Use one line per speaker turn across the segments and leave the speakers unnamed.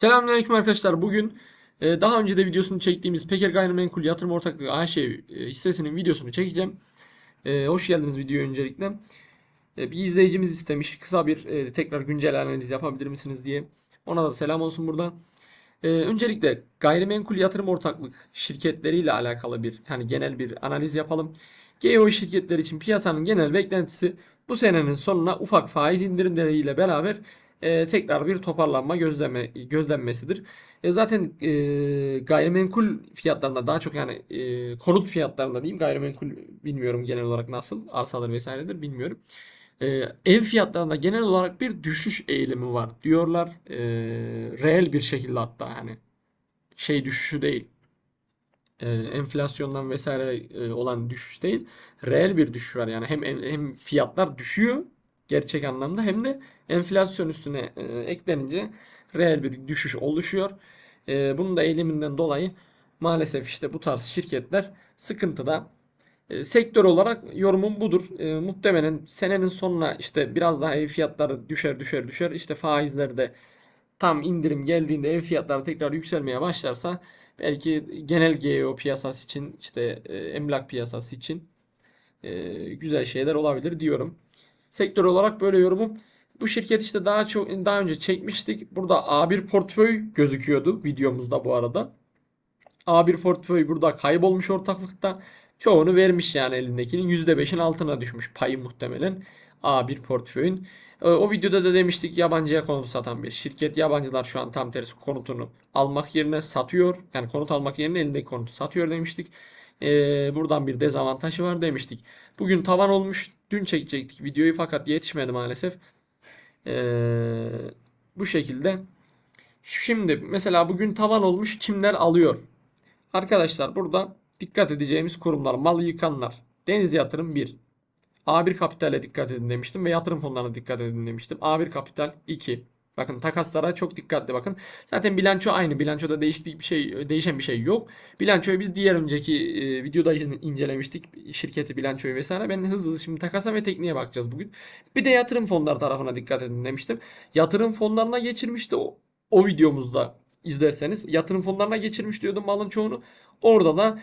Selamünaleyküm arkadaşlar. Bugün e, daha önce de videosunu çektiğimiz Peker Gayrimenkul Yatırım Ortaklığı AŞ e, hissesinin videosunu çekeceğim. E, hoş geldiniz videoya öncelikle. Bir izleyicimiz istemiş kısa bir tekrar güncel analiz yapabilir misiniz diye. Ona da selam olsun burada. E, öncelikle gayrimenkul yatırım ortaklık şirketleriyle alakalı bir hani genel bir analiz yapalım. GEO şirketler için piyasanın genel beklentisi bu senenin sonuna ufak faiz indirimleriyle beraber e, tekrar bir toparlanma gözleme gözlenmesidir. E, zaten e, gayrimenkul fiyatlarında daha çok yani e, konut fiyatlarında diyeyim gayrimenkul bilmiyorum genel olarak nasıl arsalar vesairedir bilmiyorum. E, ev fiyatlarında genel olarak bir düşüş eğilimi var diyorlar. E, reel bir şekilde hatta hani şey düşüşü değil. E, enflasyondan vesaire e, olan düşüş değil. Reel bir düşüş var yani hem hem fiyatlar düşüyor gerçek anlamda hem de enflasyon üstüne e, eklenince reel bir düşüş oluşuyor. E, bunun da eğiliminden dolayı maalesef işte bu tarz şirketler sıkıntıda. E, sektör olarak yorumum budur. E, muhtemelen senenin sonuna işte biraz daha ev fiyatları düşer düşer düşer. İşte faizler de tam indirim geldiğinde ev fiyatları tekrar yükselmeye başlarsa belki genel GEO piyasası için işte e, emlak piyasası için e, güzel şeyler olabilir diyorum. Sektör olarak böyle yorumum. Bu şirket işte daha çok daha önce çekmiştik. Burada A1 portföy gözüküyordu videomuzda bu arada. A1 portföy burada kaybolmuş ortaklıkta. Çoğunu vermiş yani elindekinin %5'in altına düşmüş payı muhtemelen A1 portföyün. E, O videoda da demiştik yabancıya konut satan bir şirket. Yabancılar şu an tam tersi konutunu almak yerine satıyor. Yani konut almak yerine elindeki konutu satıyor demiştik. Ee, buradan bir dezavantajı var demiştik. Bugün tavan olmuş. Dün çekecektik videoyu fakat yetişmedi maalesef. Ee, bu şekilde. Şimdi mesela bugün tavan olmuş kimler alıyor? Arkadaşlar burada dikkat edeceğimiz kurumlar mal yıkanlar. Deniz Yatırım 1. A1 Kapital'e dikkat edin demiştim ve yatırım fonlarına dikkat edin demiştim. A1 Kapital 2. Bakın takaslara çok dikkatli bakın. Zaten bilanço aynı. Bilançoda değişiklik bir şey değişen bir şey yok. Bilançoyu biz diğer önceki e, videoda incelemiştik. Şirketi bilançoyu vesaire. Ben hızlı hızlı şimdi takasa ve tekniğe bakacağız bugün. Bir de yatırım fonları tarafına dikkat edin demiştim. Yatırım fonlarına geçirmişti o, o videomuzda izlerseniz. Yatırım fonlarına geçirmiş diyordum malın çoğunu. Orada da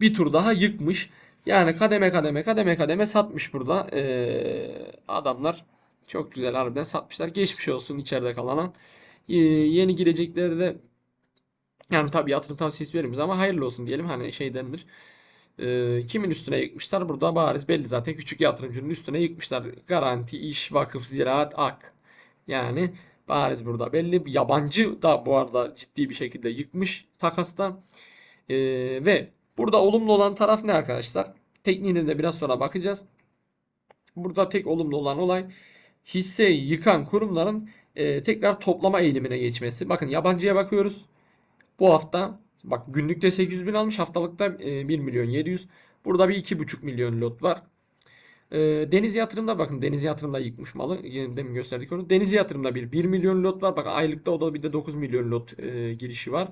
bir tur daha yıkmış. Yani kademe kademe kademe kademe satmış burada. Ee, adamlar çok güzel harbiden satmışlar. Geçmiş olsun içeride kalana. Ee, yeni girecekleri de yani tabii yatırım tavsiyesi verimiz ama hayırlı olsun diyelim. Hani şeydendir. Ee, kimin üstüne yıkmışlar? Burada bariz belli zaten. Küçük yatırımcının üstüne yıkmışlar. Garanti, iş, vakıf, ziraat, ak. Yani bariz burada belli. Yabancı da bu arada ciddi bir şekilde yıkmış takasta. Ee, ve burada olumlu olan taraf ne arkadaşlar? Tekniğine de biraz sonra bakacağız. Burada tek olumlu olan olay hisseyi yıkan kurumların e, tekrar toplama eğilimine geçmesi. Bakın yabancıya bakıyoruz. Bu hafta bak günlükte 800 bin almış haftalıkta e, 1 milyon 700. Burada bir 2,5 milyon lot var. E, Deniz Yatırım'da bakın Deniz Yatırım'da yıkmış malı. Demin gösterdik onu. Deniz Yatırım'da bir 1 milyon lot var. Bak aylıkta o da bir de 9 milyon lot e, girişi var.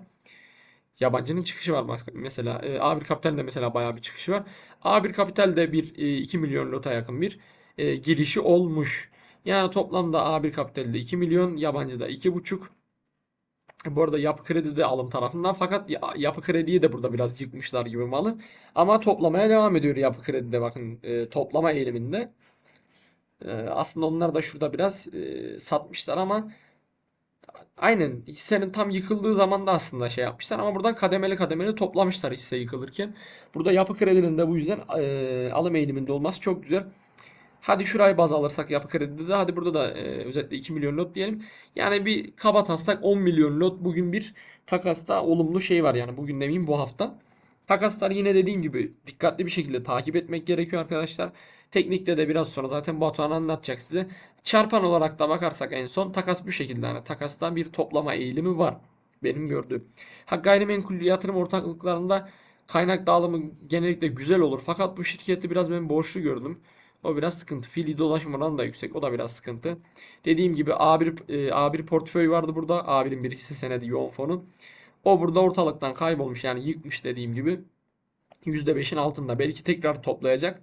Yabancının çıkışı var mesela. E, A1 Kapital'de mesela bayağı bir çıkışı var. A1 Kapital'de bir e, 2 milyon lota yakın bir e, girişi olmuş. Yani toplamda A1 Kapital'de 2 milyon, yabancıda 2,5. Bu arada Yapı Kredi de alım tarafından fakat ya- Yapı Kredi'yi de burada biraz yıkmışlar gibi malı. Ama toplamaya devam ediyor Yapı Kredi'de bakın e, toplama eğiliminde. E, aslında onlar da şurada biraz e, satmışlar ama aynen hissenin tam yıkıldığı zaman da aslında şey yapmışlar ama buradan kademeli kademeli toplamışlar hisse yıkılırken. Burada Yapı Kredi'nin de bu yüzden e, alım eğiliminde olması çok güzel. Hadi şurayı baz alırsak yapı kredide de hadi burada da e, özetle 2 milyon lot diyelim. Yani bir kaba taslak 10 milyon lot bugün bir takasta olumlu şey var yani bugün demeyeyim bu hafta. Takaslar yine dediğim gibi dikkatli bir şekilde takip etmek gerekiyor arkadaşlar. Teknikte de biraz sonra zaten Batuhan anlatacak size. Çarpan olarak da bakarsak en son takas bu şekilde. Yani takasta bir toplama eğilimi var. Benim gördüğüm. Ha gayrimenkul yatırım ortaklıklarında kaynak dağılımı genellikle güzel olur. Fakat bu şirketi biraz ben borçlu gördüm. O biraz sıkıntı. Fiili dolaşım oranı da yüksek. O da biraz sıkıntı. Dediğim gibi A1 e, A1 portföy vardı burada. A1'in bir hisse senedi yoğun fonu. O burada ortalıktan kaybolmuş yani yıkmış dediğim gibi. %5'in altında. Belki tekrar toplayacak.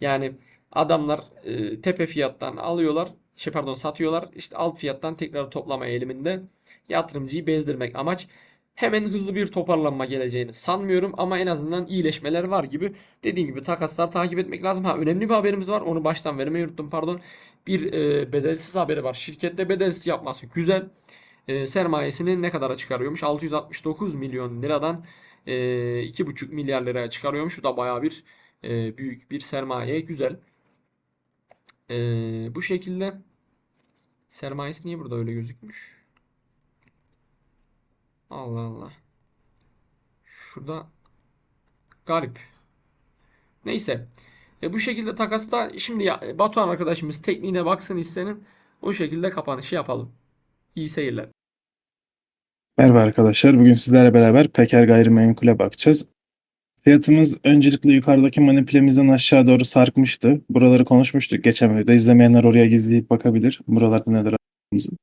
Yani adamlar e, tepe fiyattan alıyorlar. şey pardon satıyorlar. İşte alt fiyattan tekrar toplama eğiliminde yatırımcıyı bezdirmek amaç. Hemen hızlı bir toparlanma geleceğini sanmıyorum ama en azından iyileşmeler var gibi. Dediğim gibi takaslar takip etmek lazım. Ha önemli bir haberimiz var. Onu baştan vermeyi unuttum pardon. Bir e, bedelsiz haberi var. Şirkette bedelsiz yapması güzel. E, sermayesini ne kadara çıkarıyormuş? 669 milyon liradan e, 2,5 milyar liraya çıkarıyormuş. Bu da bayağı bir e, büyük bir sermaye. Güzel. E, bu şekilde sermayesi niye burada öyle gözükmüş? Allah Allah. Şurada garip. Neyse. E, bu şekilde takasta şimdi ya, Batuhan arkadaşımız tekniğine baksın istedim. O şekilde kapanışı yapalım. İyi seyirler.
Merhaba arkadaşlar. Bugün sizlerle beraber Peker Gayrimenkul'e bakacağız. Fiyatımız öncelikle yukarıdaki manipulemizden aşağı doğru sarkmıştı. Buraları konuşmuştuk geçen videoda. İzlemeyenler oraya gizleyip bakabilir. Buralarda neler aradığımızı.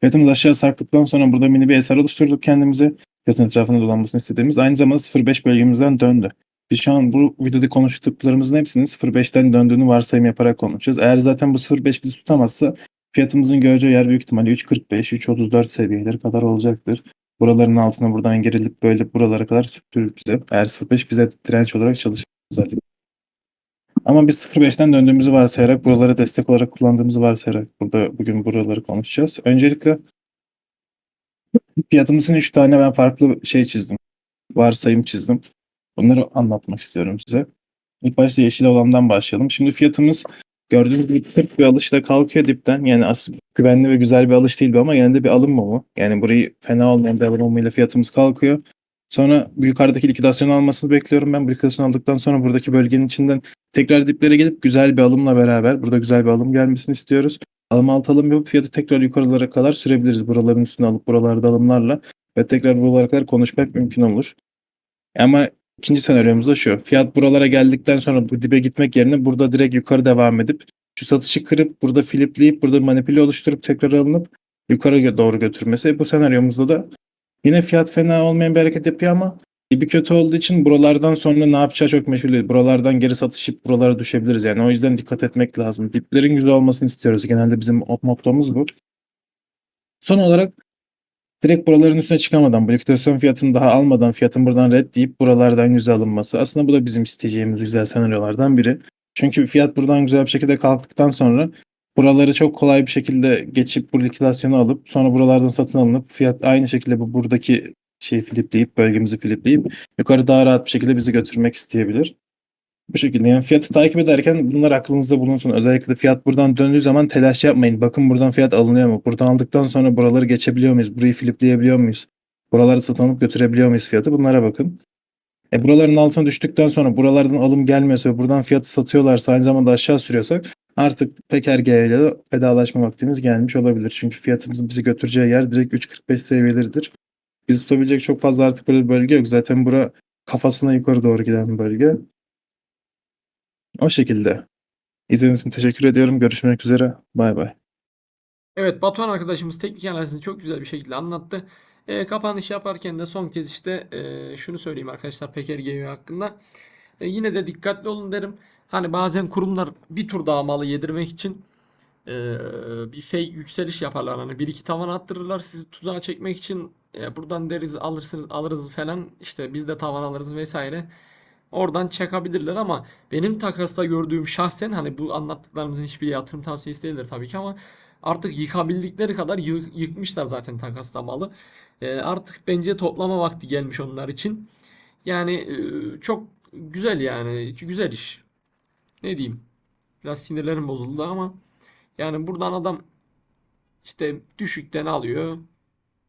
Fiyatımız aşağı sarktıktan sonra burada mini bir eser oluşturduk kendimize. Fiyatın etrafında dolanmasını istediğimiz. Aynı zamanda 0.5 bölgemizden döndü. Biz şu an bu videoda konuştuklarımızın hepsinin 0.5'ten döndüğünü varsayım yaparak konuşacağız. Eğer zaten bu 0.5 bizi tutamazsa fiyatımızın göreceği yer büyük ihtimalle 3.45, 3.34 seviyeleri kadar olacaktır. Buraların altına buradan gerilip böyle buralara kadar sürtürür bize. Eğer 0.5 bize direnç olarak çalışır özellikle. Ama biz 0.5'ten döndüğümüzü varsayarak buraları destek olarak kullandığımızı varsayarak burada bugün buraları konuşacağız. Öncelikle fiyatımızın 3 tane ben farklı şey çizdim. Varsayım çizdim. Bunları anlatmak istiyorum size. İlk başta yeşil olandan başlayalım. Şimdi fiyatımız gördüğünüz gibi tırt bir alışla kalkıyor dipten. Yani aslında güvenli ve güzel bir alış değil bu ama yine de bir alım mumu. Yani burayı fena olmayan bir alım mumuyla fiyatımız kalkıyor. Sonra yukarıdaki likidasyon almasını bekliyorum ben. Bu likidasyon aldıktan sonra buradaki bölgenin içinden tekrar diplere gelip güzel bir alımla beraber burada güzel bir alım gelmesini istiyoruz. Alım alt alım yapıp fiyatı tekrar yukarılara kadar sürebiliriz. Buraların üstüne alıp buralarda alımlarla ve tekrar buralara kadar konuşmak mümkün olur. Ama ikinci senaryomuz da şu. Fiyat buralara geldikten sonra bu dibe gitmek yerine burada direkt yukarı devam edip şu satışı kırıp burada flipleyip burada manipüle oluşturup tekrar alınıp yukarı doğru götürmesi. Bu senaryomuzda da yine fiyat fena olmayan bir hareket yapıyor ama dibi kötü olduğu için buralardan sonra ne yapacağı çok meşgul değil. Buralardan geri satışıp buralara düşebiliriz. Yani o yüzden dikkat etmek lazım. Diplerin güzel olmasını istiyoruz. Genelde bizim mottomuz bu. Son olarak direkt buraların üstüne çıkamadan, bu likidasyon fiyatını daha almadan fiyatın buradan red deyip buralardan güzel alınması. Aslında bu da bizim isteyeceğimiz güzel senaryolardan biri. Çünkü fiyat buradan güzel bir şekilde kalktıktan sonra buraları çok kolay bir şekilde geçip bu likidasyonu alıp sonra buralardan satın alınıp fiyat aynı şekilde bu buradaki şeyi flipleyip bölgemizi flipleyip yukarı daha rahat bir şekilde bizi götürmek isteyebilir. Bu şekilde yani fiyatı takip ederken bunlar aklınızda bulunsun. Özellikle fiyat buradan döndüğü zaman telaş yapmayın. Bakın buradan fiyat alınıyor mu? Buradan aldıktan sonra buraları geçebiliyor muyuz? Burayı flipleyebiliyor muyuz? Buraları satın alıp götürebiliyor muyuz fiyatı? Bunlara bakın. E buraların altına düştükten sonra buralardan alım gelmiyorsa ve buradan fiyatı satıyorlarsa aynı zamanda aşağı sürüyorsak artık Peker G ile vedalaşma vaktimiz gelmiş olabilir. Çünkü fiyatımızın bizi götüreceği yer direkt 3.45 seviyeleridir. Bizi tutabilecek çok fazla artık böyle bir bölge yok. Zaten bura kafasına yukarı doğru giden bir bölge. O şekilde. İzlediğiniz için teşekkür ediyorum. Görüşmek üzere. Bay bay.
Evet Batuhan arkadaşımız teknik analizini çok güzel bir şekilde anlattı. E, kapanış yaparken de son kez işte e, şunu söyleyeyim arkadaşlar Peker GV hakkında. E, yine de dikkatli olun derim. Hani bazen kurumlar bir tur daha malı yedirmek için e, bir fake yükseliş yaparlar. Hani bir iki tavan attırırlar sizi tuzağa çekmek için. E, buradan deriz alırsınız alırız falan. İşte biz de tavan alırız vesaire. Oradan çakabilirler ama benim takasta gördüğüm şahsen hani bu anlattıklarımızın hiçbir yatırım tavsiyesi değildir tabii ki ama artık yıkabildikleri kadar yı- yıkmışlar zaten takasta malı. E, artık bence toplama vakti gelmiş onlar için. Yani e, çok güzel yani güzel iş. Ne diyeyim? Biraz sinirlerim bozuldu ama yani buradan adam işte düşükten alıyor.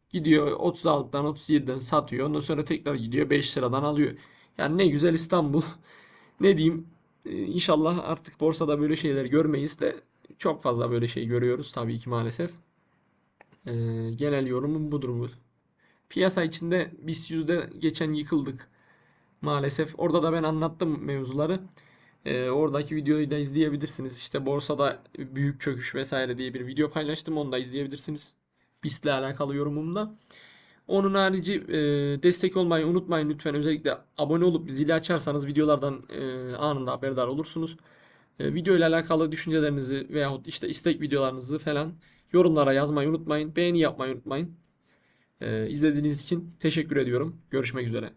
Gidiyor 36'dan 37'den satıyor. Ondan sonra tekrar gidiyor 5 sıradan alıyor. Yani ne güzel İstanbul. Ne diyeyim? Ee, İnşallah artık borsada böyle şeyler görmeyiz de çok fazla böyle şey görüyoruz tabii ki maalesef. Ee, genel yorumum budur bu. Piyasa içinde BIST yüzde geçen yıkıldık. Maalesef. Orada da ben anlattım mevzuları. Ee, oradaki videoyu da izleyebilirsiniz. İşte borsada büyük çöküş vesaire diye bir video paylaştım. Onu da izleyebilirsiniz. BIST ile alakalı yorumumda. Onun harici e, destek olmayı unutmayın lütfen. Özellikle abone olup zili açarsanız videolardan e, anında haberdar olursunuz. E, video ile alakalı düşüncelerinizi veyahut işte istek videolarınızı falan yorumlara yazmayı unutmayın. Beğeni yapmayı unutmayın. E, izlediğiniz için teşekkür ediyorum. Görüşmek üzere.